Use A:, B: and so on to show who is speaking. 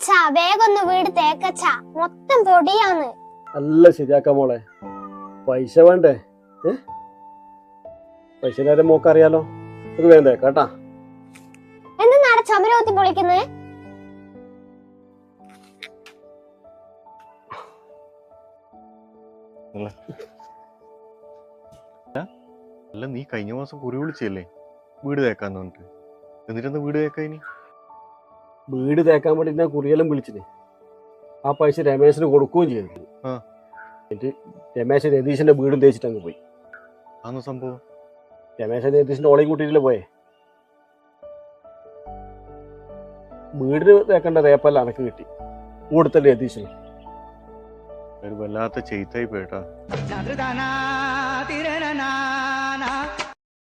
A: അച്ഛാ വേഗം ഒന്ന് വീട് തേക്കച്ചാ. മൊത്തം പൊടിയാണ്.
B: നല്ല ശരിയാക്കാം മോളെ. പൈസ വേണ്ടേ? പൈസ മോക്ക മോക്കറിയാലോ? ഇത് വേണ്ടേ കേട്ടാ
A: എന്തിനാണ് ചുമരോത്തി പൊളിക്കുന്നത്
C: അല്ല. നീ കഴിഞ്ഞ മാസം കുറി വിളിച്ചല്ലേ? വീട് തേക്കാന്ന് പറഞ്ഞിട്ട്. എന്നിട്ടൊന്ന് വീട് തേക്കാ ഇനി?
B: വീട് തേക്കാൻ വേണ്ടി ഞാൻ കുറിയെല്ലാം വിളിച്ചിന്. ആ പൈസ രമേശിന് കൊടുക്കുകയും ചെയ്തു. എന്നിട്ട് രമേശൻ രതീശിന്റെ വീടും തേച്ചിട്ട് അങ്ങ് പോയി.
C: അന്ന് സംഭവം?
B: രമേശൻ രതീശിന്റെ ഓളയും കൂട്ടിയിട്ടില്ല പോയെ? വീടിന് തേക്കേണ്ട തേപ്പല്ല അനക്ക് കിട്ടി. കൂടുതൽ രതീശന്.
C: ഒരു വല്ലാത്ത ചെയ്തായി പോയിട്ടാ